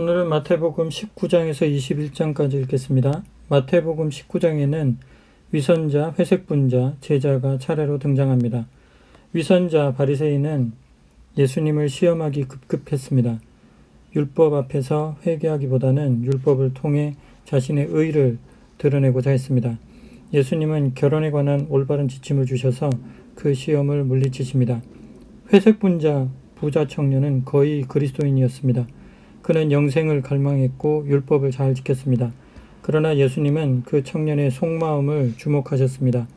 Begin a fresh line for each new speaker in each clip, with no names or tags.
오늘은 마태복음 19장에서 21장까지 읽겠습니다. 마태복음 19장에는 위선자, 회색분자, 제자가 차례로 등장합니다. 위선자 바리새인은 예수님을 시험하기 급급했습니다. 율법 앞에서 회개하기보다는 율법을 통해 자신의 의를 드러내고자 했습니다. 예수님은 결혼에 관한 올바른 지침을 주셔서 그 시험을 물리치십니다. 회색분자 부자 청년은 거의 그리스도인이었습니다. 그는 영생을 갈망했고 율법을 잘 지켰습니다. 그러나 예수님은 그 청년의 속마음을 주목하셨습니다.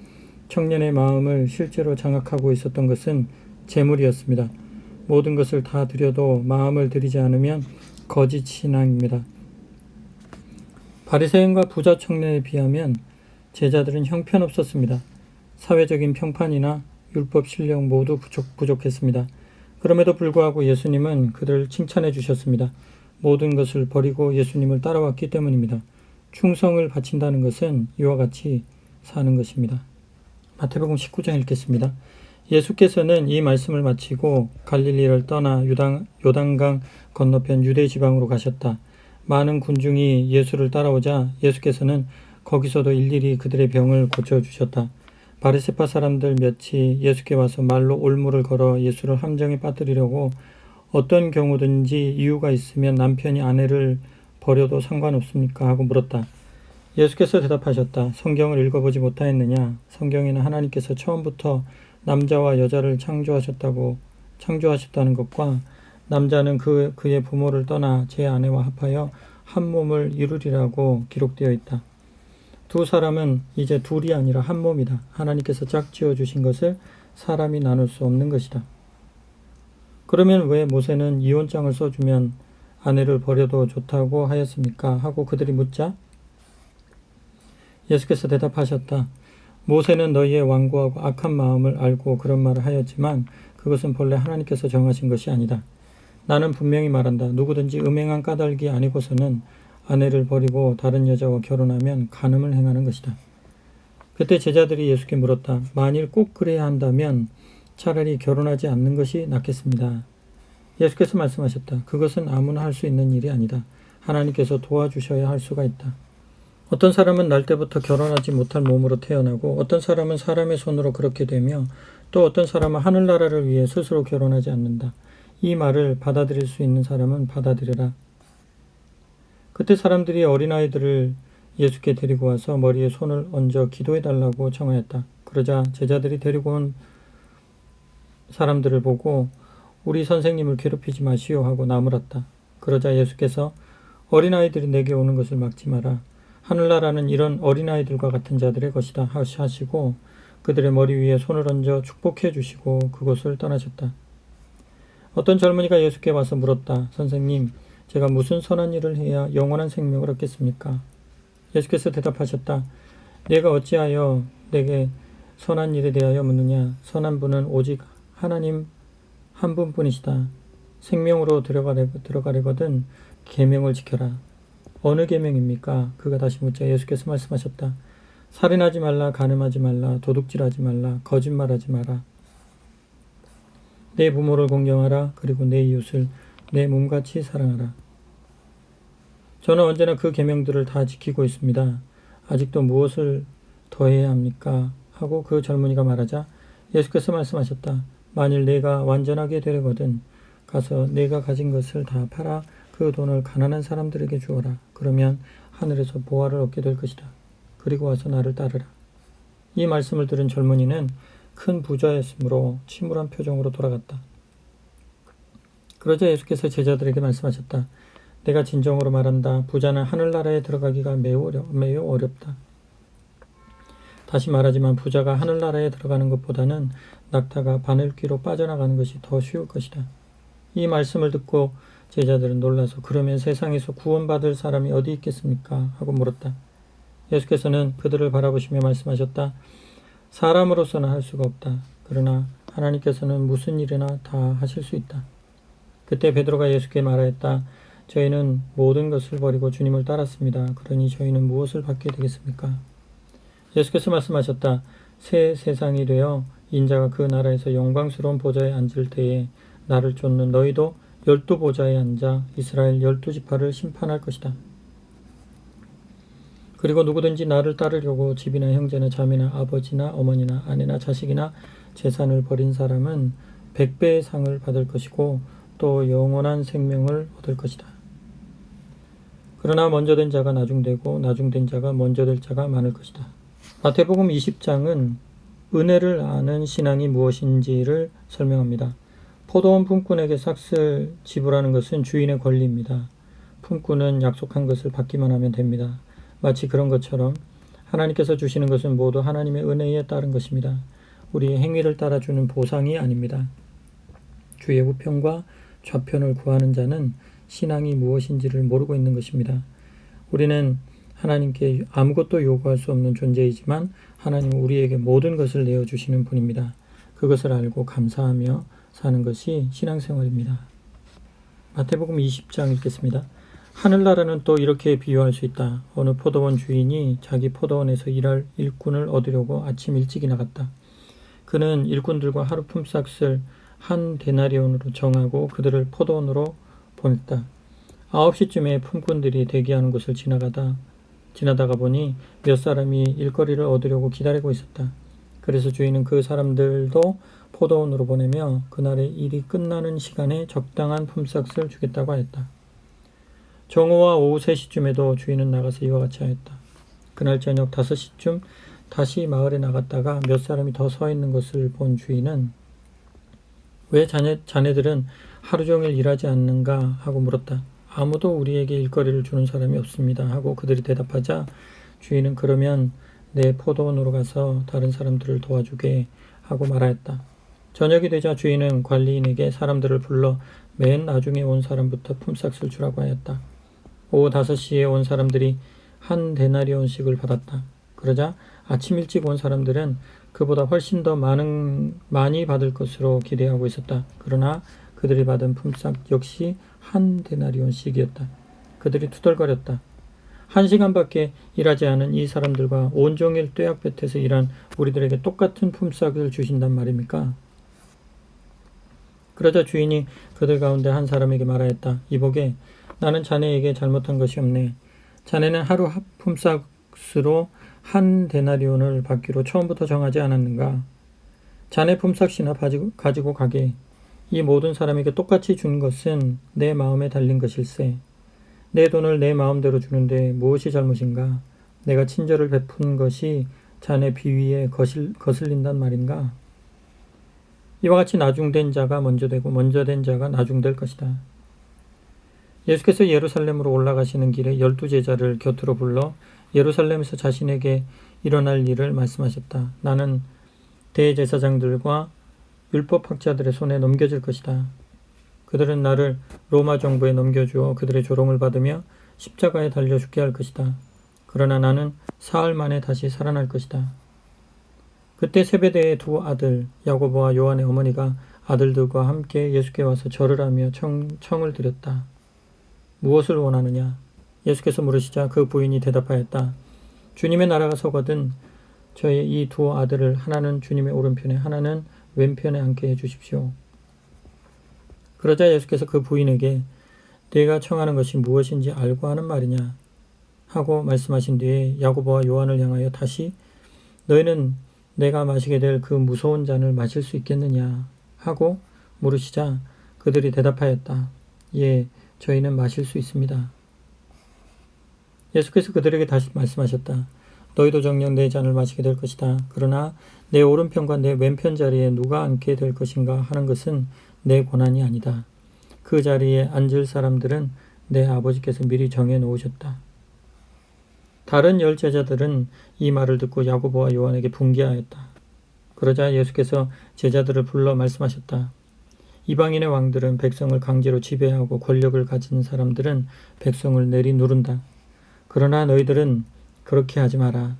청년의 마음을 실제로 장악하고 있었던 것은 재물이었습니다. 모든 것을 다 드려도 마음을 들이지 않으면 거짓 신앙입니다. 바리새인과 부자 청년에 비하면 제자들은 형편없었습니다. 사회적인 평판이나 율법 실력 모두 부족, 부족했습니다. 그럼에도 불구하고 예수님은 그들을 칭찬해 주셨습니다. 모든 것을 버리고 예수님을 따라왔기 때문입니다. 충성을 바친다는 것은 이와 같이 사는 것입니다. 마태복음 19장 읽겠습니다. 예수께서는 이 말씀을 마치고 갈릴리를 떠나 유당, 요단강 건너편 유대 지방으로 가셨다. 많은 군중이 예수를 따라오자 예수께서는 거기서도 일일이 그들의 병을 고쳐 주셨다. 바리새파 사람들 몇이 예수께 와서 말로 올무를 걸어 예수를 함정에 빠뜨리려고 어떤 경우든지 이유가 있으면 남편이 아내를 버려도 상관없습니까? 하고 물었다. 예수께서 대답하셨다. 성경을 읽어보지 못하였느냐? 성경에는 하나님께서 처음부터 남자와 여자를 창조하셨다고 창조하셨다는 것과 남자는 그 그의 부모를 떠나 제 아내와 합하여 한 몸을 이루리라고 기록되어 있다. 두 사람은 이제 둘이 아니라 한 몸이다. 하나님께서 짝지어 주신 것을 사람이 나눌 수 없는 것이다. 그러면 왜 모세는 이혼장을 써주면 아내를 버려도 좋다고 하였습니까? 하고 그들이 묻자 예수께서 대답하셨다. 모세는 너희의 완고하고 악한 마음을 알고 그런 말을 하였지만 그것은 본래 하나님께서 정하신 것이 아니다. 나는 분명히 말한다. 누구든지 음행한 까닭이 아니고서는 아내를 버리고 다른 여자와 결혼하면 간음을 행하는 것이다. 그때 제자들이 예수께 물었다. 만일 꼭 그래야 한다면 차라리 결혼하지 않는 것이 낫겠습니다. 예수께서 말씀하셨다. 그것은 아무나 할 수 있는 일이 아니다. 하나님께서 도와주셔야 할 수가 있다. 어떤 사람은 날 때부터 결혼하지 못할 몸으로 태어나고 어떤 사람은 사람의 손으로 그렇게 되며 또 어떤 사람은 하늘나라를 위해 스스로 결혼하지 않는다. 이 말을 받아들일 수 있는 사람은 받아들여라. 그때 사람들이 어린아이들을 예수께 데리고 와서 머리에 손을 얹어 기도해 달라고 청하였다. 그러자 제자들이 데리고 온 사람들을 보고 우리 선생님을 괴롭히지 마시오 하고 나무랐다. 그러자 예수께서 어린아이들이 내게 오는 것을 막지 마라. 하늘나라는 이런 어린아이들과 같은 자들의 것이다 하시고 그들의 머리 위에 손을 얹어 축복해 주시고 그곳을 떠나셨다. 어떤 젊은이가 예수께 와서 물었다. 선생님, 제가 무슨 선한 일을 해야 영원한 생명을 얻겠습니까? 예수께서 대답하셨다. 내가 어찌하여 내게 선한 일에 대하여 묻느냐? 선한 분은 오직 하나님 한 분뿐이시다. 생명으로 들어가려, 들어가려거든 계명을 지켜라. 어느 계명입니까? 그가 다시 묻자 예수께서 말씀하셨다. 살인하지 말라, 간음하지 말라, 도둑질하지 말라, 거짓말하지 마라. 내 부모를 공경하라, 그리고 내 이웃을 내 몸같이 사랑하라. 저는 언제나 그 계명들을 다 지키고 있습니다. 아직도 무엇을 더 해야 합니까? 하고 그 젊은이가 말하자 예수께서 말씀하셨다. 만일 내가 완전하게 되려거든 가서 내가 가진 것을 다 팔아 그 돈을 가난한 사람들에게 주어라. 그러면 하늘에서 보화를 얻게 될 것이다. 그리고 와서 나를 따르라. 이 말씀을 들은 젊은이는 큰 부자였으므로 침울한 표정으로 돌아갔다. 그러자 예수께서 제자들에게 말씀하셨다. 내가 진정으로 말한다. 부자는 하늘나라에 들어가기가 매우, 어려, 매우 어렵다. 다시 말하지만 부자가 하늘나라에 들어가는 것보다는 낙타가 바늘귀로 빠져나가는 것이 더 쉬울 것이다. 이 말씀을 듣고 제자들은 놀라서 그러면 세상에서 구원받을 사람이 어디 있겠습니까? 하고 물었다. 예수께서는 그들을 바라보시며 말씀하셨다. 사람으로서는 할 수가 없다. 그러나 하나님께서는 무슨 일이나 다 하실 수 있다. 그때 베드로가 예수께 말하였다. 저희는 모든 것을 버리고 주님을 따랐습니다. 그러니 저희는 무엇을 받게 되겠습니까? 예수께서 말씀하셨다. 새 세상이 되어 인자가 그 나라에서 영광스러운 보좌에 앉을 때에 나를 쫓는 너희도 열두 보좌에 앉아 이스라엘 열두 지파를 심판할 것이다. 그리고 누구든지 나를 따르려고 집이나 형제나 자매나 아버지나 어머니나 아내나 자식이나 재산을 버린 사람은 백배의 상을 받을 것이고 또 영원한 생명을 얻을 것이다. 그러나 먼저 된 자가 나중되고 나중된 자가 먼저 될 자가 많을 것이다. 마태복음 20장은 은혜를 아는 신앙이 무엇인지를 설명합니다. 포도원 품꾼에게 삭슬 지불하는 것은 주인의 권리입니다. 품꾼은 약속한 것을 받기만 하면 됩니다. 마치 그런 것처럼 하나님께서 주시는 것은 모두 하나님의 은혜에 따른 것입니다. 우리의 행위를 따라주는 보상이 아닙니다. 주의 우편과 좌편을 구하는 자는 신앙이 무엇인지를 모르고 있는 것입니다. 우리는 하나님께 아무것도 요구할 수 없는 존재이지만 하나님은 우리에게 모든 것을 내어주시는 분입니다. 그것을 알고 감사하며 사는 것이 신앙생활입니다. 마태복음 20장 읽겠습니다. 하늘나라는 또 이렇게 비유할 수 있다. 어느 포도원 주인이 자기 포도원에서 일할 일꾼을 얻으려고 아침 일찍이 나갔다. 그는 일꾼들과 하루 품삯을 한 데나리온으로 정하고 그들을 포도원으로 보냈다. 아홉 시쯤에 품꾼들이 대기하는 곳을 지나가다 지나다가 보니 몇 사람이 일거리를 얻으려고 기다리고 있었다. 그래서 주인은 그 사람들도 포도원으로 보내며 그날의 일이 끝나는 시간에 적당한 품삯을 주겠다고 하였다. 정오와 오후 3시쯤에도 주인은 나가서 이와 같이 하였다. 그날 저녁 5시쯤 다시 마을에 나갔다가 몇 사람이 더 서 있는 것을 본 주인은 왜 자네, 자네들은 하루 종일 일하지 않는가 하고 물었다. 아무도 우리에게 일거리를 주는 사람이 없습니다 하고 그들이 대답하자 주인은 그러면 내 포도원으로 가서 다른 사람들을 도와주게 하고 말하였다. 저녁이 되자 주인은 관리인에게 사람들을 불러 맨 나중에 온 사람부터 품삯을 주라고 하였다. 오후 5시에 온 사람들이 한 데나리온씩을 받았다. 그러자 아침 일찍 온 사람들은 그보다 훨씬 더 많은 많이 받을 것으로 기대하고 있었다. 그러나 그들이 받은 품삯 역시 한 데나리온씩이었다. 그들이 투덜거렸다. 한 시간밖에 일하지 않은 이 사람들과 온종일 뙤약볕에서 일한 우리들에게 똑같은 품삯을 주신단 말입니까? 그러자 주인이 그들 가운데 한 사람에게 말하였다. 이보게 나는 자네에게 잘못한 것이 없네. 자네는 하루 품삯으로 한 데나리온을 받기로 처음부터 정하지 않았는가? 자네 품삯이나 가지고 가게. 이 모든 사람에게 똑같이 준 것은 내 마음에 달린 것일세. 내 돈을 내 마음대로 주는데 무엇이 잘못인가? 내가 친절을 베푼 것이 자네 비위에 거슬, 거슬린단 말인가? 이와 같이 나중된 자가 먼저 되고 먼저 된 자가 나중될 것이다. 예수께서 예루살렘으로 올라가시는 길에 열두 제자를 곁으로 불러 예루살렘에서 자신에게 일어날 일을 말씀하셨다. 나는 대제사장들과 율법 학자들의 손에 넘겨질 것이다. 그들은 나를 로마 정부에 넘겨주어 그들의 조롱을 받으며 십자가에 달려 죽게 할 것이다. 그러나 나는 사흘 만에 다시 살아날 것이다. 그때 세베대의 두 아들 야고보와 요한의 어머니가 아들들과 함께 예수께 와서 절을 하며 청, 청을 드렸다. 무엇을 원하느냐? 예수께서 물으시자 그 부인이 대답하였다. 주님의 나라가 서거든 저의 이 두 아들을 하나는 주님의 오른편에 하나는 왼편에 앉게 해 주십시오. 그러자 예수께서 그 부인에게 내가 청하는 것이 무엇인지 알고 하는 말이냐 하고 말씀하신 뒤에 야고보와 요한을 향하여 다시 너희는 내가 마시게 될 그 무서운 잔을 마실 수 있겠느냐 하고 물으시자 그들이 대답하였다. 예, 저희는 마실 수 있습니다. 예수께서 그들에게 다시 말씀하셨다. 너희도 정녕 내 잔을 마시게 될 것이다. 그러나 내 오른편과 내 왼편 자리에 누가 앉게 될 것인가 하는 것은 내 권한이 아니다. 그 자리에 앉을 사람들은 내 아버지께서 미리 정해 놓으셨다. 다른 열 제자들은 이 말을 듣고 야고보와 요한에게 분개하였다. 그러자 예수께서 제자들을 불러 말씀하셨다. 이방인의 왕들은 백성을 강제로 지배하고 권력을 가진 사람들은 백성을 내리누른다. 그러나 너희들은 그렇게 하지 마라.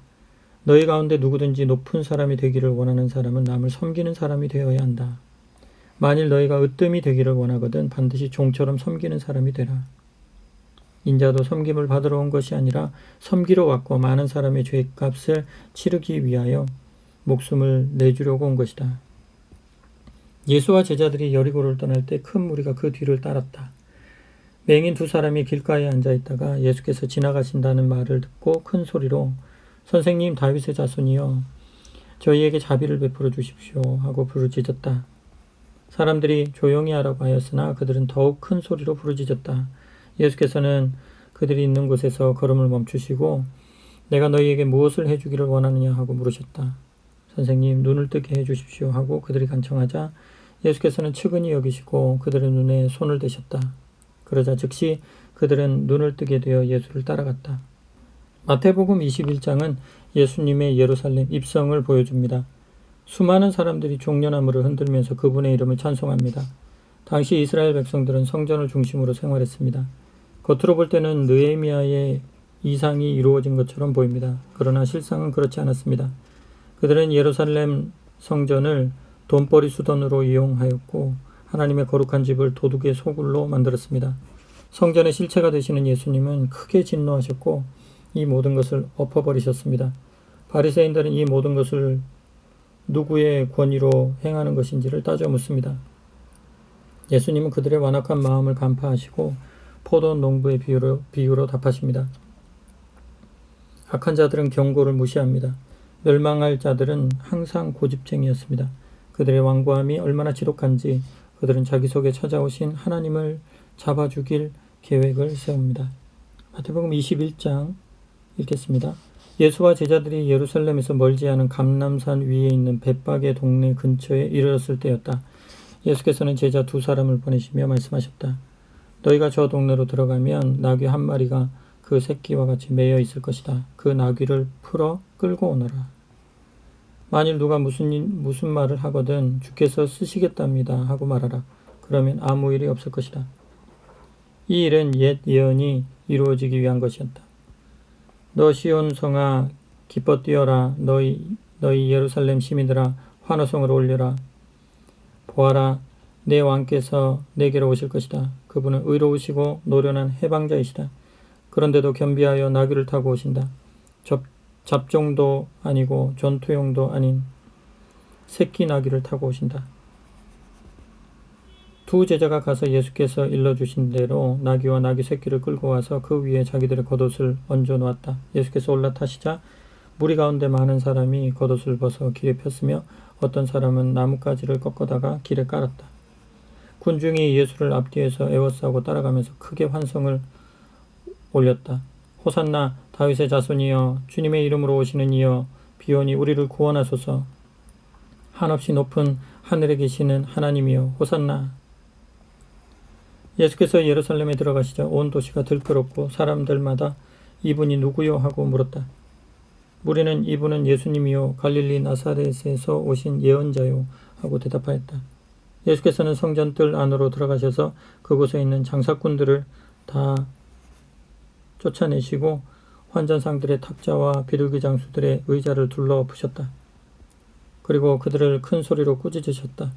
너희 가운데 누구든지 높은 사람이 되기를 원하는 사람은 남을 섬기는 사람이 되어야 한다. 만일 너희가 으뜸이 되기를 원하거든 반드시 종처럼 섬기는 사람이 되라. 인자도 섬김을 받으러 온 것이 아니라 섬기러 왔고 많은 사람의 죄값을 치르기 위하여 목숨을 내주려고 온 것이다. 예수와 제자들이 여리고를 떠날 때 큰 무리가 그 뒤를 따랐다. 맹인 두 사람이 길가에 앉아 있다가 예수께서 지나가신다는 말을 듣고 큰 소리로 선생님 다윗의 자손이여 저희에게 자비를 베풀어 주십시오 하고 부르짖었다. 사람들이 조용히 하라고 하였으나 그들은 더욱 큰 소리로 부르짖었다. 예수께서는 그들이 있는 곳에서 걸음을 멈추시고 내가 너희에게 무엇을 해주기를 원하느냐 하고 물으셨다. 선생님 눈을 뜨게 해주십시오 하고 그들이 간청하자 예수께서는 측은히 여기시고 그들의 눈에 손을 대셨다. 그러자 즉시 그들은 눈을 뜨게 되어 예수를 따라갔다. 마태복음 21장은 예수님의 예루살렘 입성을 보여줍니다. 수많은 사람들이 종려나무를 흔들면서 그분의 이름을 찬송합니다. 당시 이스라엘 백성들은 성전을 중심으로 생활했습니다. 겉으로 볼 때는 느헤미야의 이상이 이루어진 것처럼 보입니다. 그러나 실상은 그렇지 않았습니다. 그들은 예루살렘 성전을 돈벌이 수단으로 이용하였고 하나님의 거룩한 집을 도둑의 소굴로 만들었습니다. 성전의 실체가 되시는 예수님은 크게 진노하셨고 이 모든 것을 엎어버리셨습니다. 바리새인들은 이 모든 것을 누구의 권위로 행하는 것인지를 따져 묻습니다. 예수님은 그들의 완악한 마음을 간파하시고 포도 농부의 비유로, 비유로 답하십니다. 악한 자들은 경고를 무시합니다. 멸망할 자들은 항상 고집쟁이였습니다. 그들의 완고함이 얼마나 지독한지 그들은 자기 속에 찾아오신 하나님을 잡아주길 계획을 세웁니다. 마태복음 21장 읽겠습니다. 예수와 제자들이 예루살렘에서 멀지 않은 감남산 위에 있는 벳박의 동네 근처에 이르렀을 때였다. 예수께서는 제자 두 사람을 보내시며 말씀하셨다. 너희가 저 동네로 들어가면 나귀 한 마리가 그 새끼와 같이 매여 있을 것이다. 그 나귀를 풀어 끌고 오너라. 만일 누가 무슨 무슨 말을 하거든 주께서 쓰시겠답니다 하고 말하라. 그러면 아무 일이 없을 것이다. 이 일은 옛 예언이 이루어지기 위한 것이었다. 너 시온 성아 기뻐 뛰어라 너희 너희 예루살렘 시민들아 환호성을 올려라 보아라 내 왕께서 내게로 오실 것이다. 그분은 의로우시고 노련한 해방자이시다. 그런데도 겸비하여 나귀를 타고 오신다. 접, 잡종도 아니고 전투용도 아닌 새끼 나귀를 타고 오신다. 두 제자가 가서 예수께서 일러주신 대로 나귀와 나귀 새끼를 끌고 와서 그 위에 자기들의 겉옷을 얹어 놓았다. 예수께서 올라타시자 무리 가운데 많은 사람이 겉옷을 벗어 길에 폈으며 어떤 사람은 나뭇가지를 꺾어다가 길에 깔았다. 군중이 예수를 앞뒤에서 애워싸고 따라가면서 크게 환성을 올렸다. 호산나 다윗의 자손이여 주님의 이름으로 오시는 이여 비오니 우리를 구원하소서 한없이 높은 하늘에 계시는 하나님이여 호산나 예수께서 예루살렘에 들어가시자 온 도시가 들끓었고 사람들마다 이분이 누구요 하고 물었다. 무리는 이분은 예수님이요 갈릴리 나사렛에서 오신 예언자요 하고 대답하였다. 예수께서는 성전뜰 안으로 들어가셔서 그곳에 있는 장사꾼들을 다 쫓아내시고 환전상들의 탁자와 비둘기 장수들의 의자를 둘러 부셨다. 그리고 그들을 큰 소리로 꾸짖으셨다.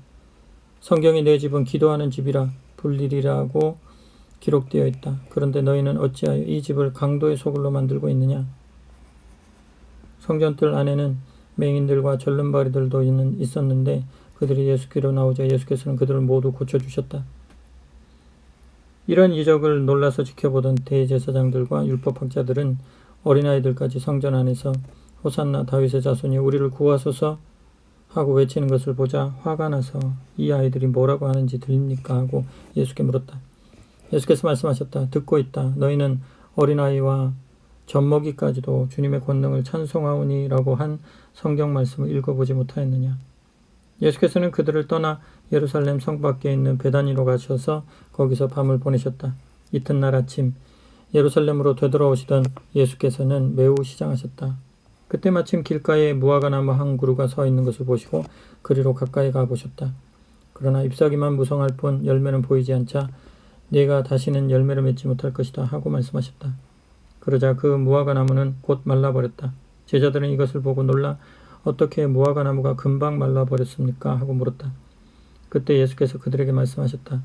성경이 내 집은 기도하는 집이라 불일이라고 기록되어 있다. 그런데 너희는 어찌하여 이 집을 강도의 소굴로 만들고 있느냐? 성전뜰 안에는 맹인들과 절름발이들도 있었는데 그들이 예수께로 나오자 예수께서는 그들을 모두 고쳐주셨다. 이런 이적을 놀라서 지켜보던 대제사장들과 율법학자들은 어린아이들까지 성전 안에서 호산나 다윗의 자손이 우리를 구하소서 하고 외치는 것을 보자 화가 나서 이 아이들이 뭐라고 하는지 들립니까 하고 예수께 물었다. 예수께서 말씀하셨다. 듣고 있다. 너희는 어린아이와 젖먹이까지도 주님의 권능을 찬송하오니라고 한 성경 말씀을 읽어보지 못하였느냐. 예수께서는 그들을 떠나 예루살렘 성 밖에 있는 베다니로 가셔서 거기서 밤을 보내셨다. 이튿날 아침 예루살렘으로 되돌아오시던 예수께서는 매우 시장하셨다. 그때 마침 길가에 무화과 나무 한 그루가 서 있는 것을 보시고 그리로 가까이 가 보셨다. 그러나 잎사귀만 무성할 뿐 열매는 보이지 않자 네가 다시는 열매를 맺지 못할 것이다 하고 말씀하셨다. 그러자 그 무화과 나무는 곧 말라버렸다. 제자들은 이것을 보고 놀라 어떻게 무화과 나무가 금방 말라버렸습니까? 하고 물었다. 그때 예수께서 그들에게 말씀하셨다.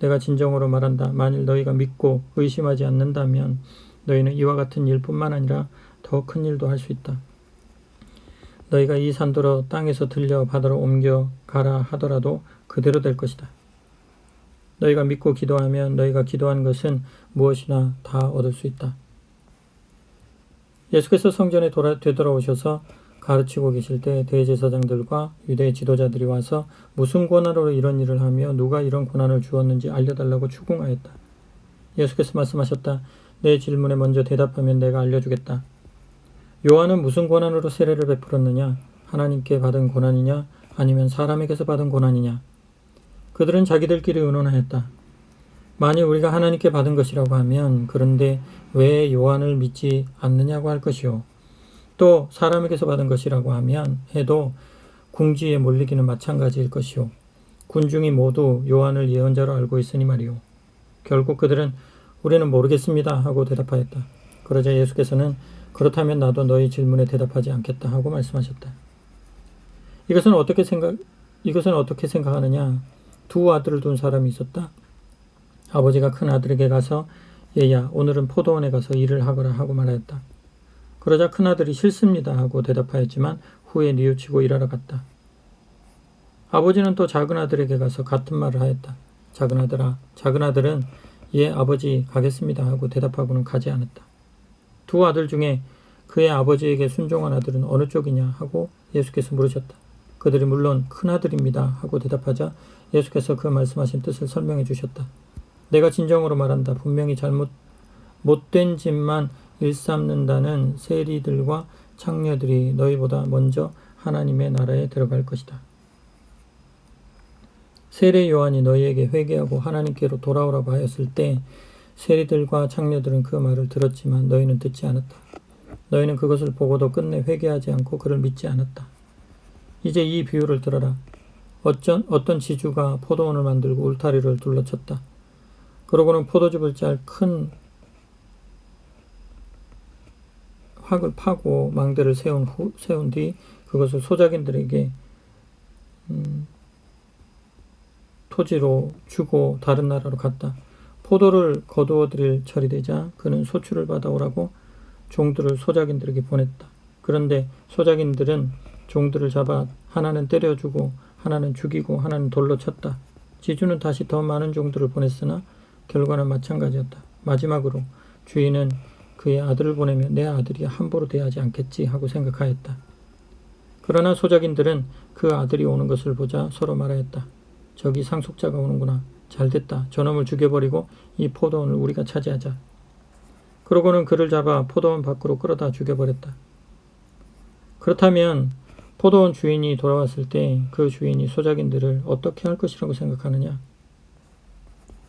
내가 진정으로 말한다. 만일 너희가 믿고 의심하지 않는다면 너희는 이와 같은 일뿐만 아니라 더 큰 일도 할 수 있다. 너희가 이 산도로 땅에서 들려 바다로 옮겨 가라 하더라도 그대로 될 것이다. 너희가 믿고 기도하면 너희가 기도한 것은 무엇이나 다 얻을 수 있다. 예수께서 성전에 돌아, 되돌아오셔서 가르치고 계실 때 대제사장들과 유대 지도자들이 와서 무슨 권한으로 이런 일을 하며 누가 이런 권한을 주었는지 알려달라고 추궁하였다. 예수께서 말씀하셨다. 내 질문에 먼저 대답하면 내가 알려주겠다. 요한은 무슨 권한으로 세례를 베풀었느냐? 하나님께 받은 권한이냐? 아니면 사람에게서 받은 권한이냐? 그들은 자기들끼리 의논하였다. 만일 우리가 하나님께 받은 것이라고 하면 그런데 왜 요한을 믿지 않느냐고 할 것이요. 또 사람에게서 받은 것이라고 하면 해도 궁지에 몰리기는 마찬가지일 것이요. 군중이 모두 요한을 예언자로 알고 있으니 말이요. 결국 그들은 우리는 모르겠습니다 하고 대답하였다. 그러자 예수께서는 그렇다면 나도 너희 질문에 대답하지 않겠다 하고 말씀하셨다. 이것은 어떻게 생각 이것은 어떻게 생각하느냐? 두 아들을 둔 사람이 있었다. 아버지가 큰 아들에게 가서 얘야 오늘은 포도원에 가서 일을 하거라 하고 말하였다. 그러자 큰 아들이 싫습니다 하고 대답하였지만 후에 뉘우치고 일하러 갔다. 아버지는 또 작은 아들에게 가서 같은 말을 하였다. 작은 아들아, 작은 아들은 예 아버지 가겠습니다 하고 대답하고는 가지 않았다. 두 아들 중에 그의 아버지에게 순종한 아들은 어느 쪽이냐 하고 예수께서 물으셨다. 그들이 물론 큰 아들입니다 하고 대답하자 예수께서 그 말씀하신 뜻을 설명해 주셨다. 내가 진정으로 말한다. 분명히 잘못 못된 짓만 일삼는다는 세리들과 창녀들이 너희보다 먼저 하나님의 나라에 들어갈 것이다. 세례 요한이 너희에게 회개하고 하나님께로 돌아오라고 하였을 때 세리들과 창녀들은 그 말을 들었지만 너희는 듣지 않았다. 너희는 그것을 보고도 끝내 회개하지 않고 그를 믿지 않았다. 이제 이 비유를 들어라. 어쩐, 어떤 지주가 포도원을 만들고 울타리를 둘러쳤다. 그러고는 포도즙을 짤 큰 확을 파고 망대를 세운 후, 세운 뒤 그것을 소작인들에게 음, 토지로 주고 다른 나라로 갔다. 포도를 거두어 드릴 철이 되자 그는 소출을 받아오라고 종들을 소작인들에게 보냈다. 그런데 소작인들은 종들을 잡아 하나는 때려주고 하나는 죽이고 하나는 돌로 쳤다. 지주는 다시 더 많은 종들을 보냈으나 결과는 마찬가지였다. 마지막으로 주인은 그의 아들을 보내며 내 아들이 함부로 대하지 않겠지 하고 생각하였다. 그러나 소작인들은 그 아들이 오는 것을 보자 서로 말하였다. 저기 상속자가 오는구나. 잘됐다. 저놈을 죽여버리고 이 포도원을 우리가 차지하자. 그러고는 그를 잡아 포도원 밖으로 끌어다 죽여버렸다. 그렇다면 포도원 주인이 돌아왔을 때 그 주인이 소작인들을 어떻게 할 것이라고 생각하느냐?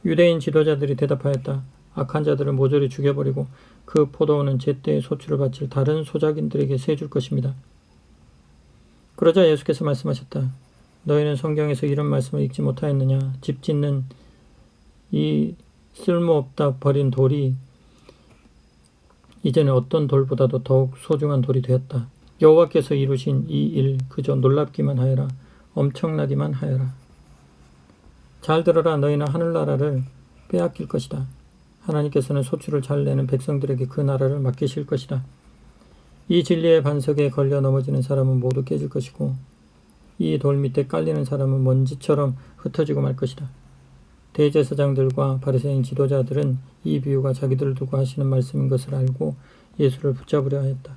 유대인 지도자들이 대답하였다. 악한 자들을 모조리 죽여버리고 그 포도원은 제때에 소출을 바칠 다른 소작인들에게 세줄 것입니다. 그러자 예수께서 말씀하셨다. 너희는 성경에서 이런 말씀을 읽지 못하였느냐? 집 짓는 이 쓸모없다 버린 돌이 이제는 어떤 돌보다도 더욱 소중한 돌이 되었다. 여호와께서 이루신 이 일 그저 놀랍기만 하여라. 엄청나기만 하여라. 잘 들어라 너희는 하늘나라를 빼앗길 것이다. 하나님께서는 소출을 잘 내는 백성들에게 그 나라를 맡기실 것이다. 이 진리의 반석에 걸려 넘어지는 사람은 모두 깨질 것이고 이 돌 밑에 깔리는 사람은 먼지처럼 흩어지고 말 것이다. 대제사장들과 바리새인 지도자들은 이 비유가 자기들을 두고 하시는 말씀인 것을 알고 예수를 붙잡으려 하였다.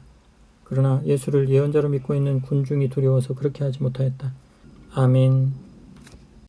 그러나 예수를 예언자로 믿고 있는 군중이 두려워서 그렇게 하지 못하였다. 아멘.